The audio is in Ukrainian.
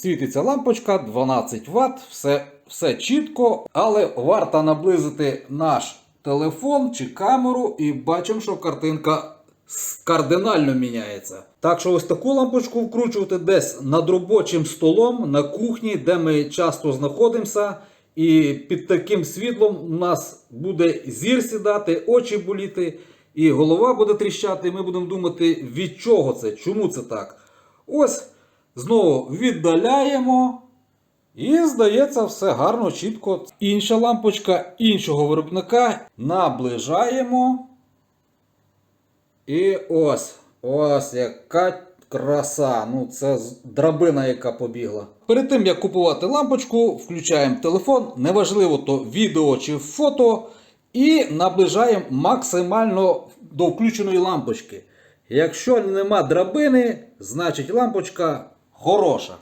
Світиться лампочка 12 Вт, все, все чітко, але варто наблизити наш телефон чи камеру і бачимо, що картинка кардинально міняється. Так що ось таку лампочку вкручувати десь над робочим столом на кухні, де ми часто знаходимося. І під таким світлом у нас буде зір сідати, очі боліти, і голова буде тріщати. І ми будемо думати, від чого це, чому це так. Ось знову віддаляємо. І здається, все гарно, чітко. Інша лампочка іншого виробника. Наближаємо. І ось. Ось яка краса. Ну, це драбина, яка побігла. Перед тим як купувати лампочку, включаємо телефон, неважливо то відео чи фото, і наближаємо максимально до включеної лампочки. Якщо нема драбини, значить лампочка хороша.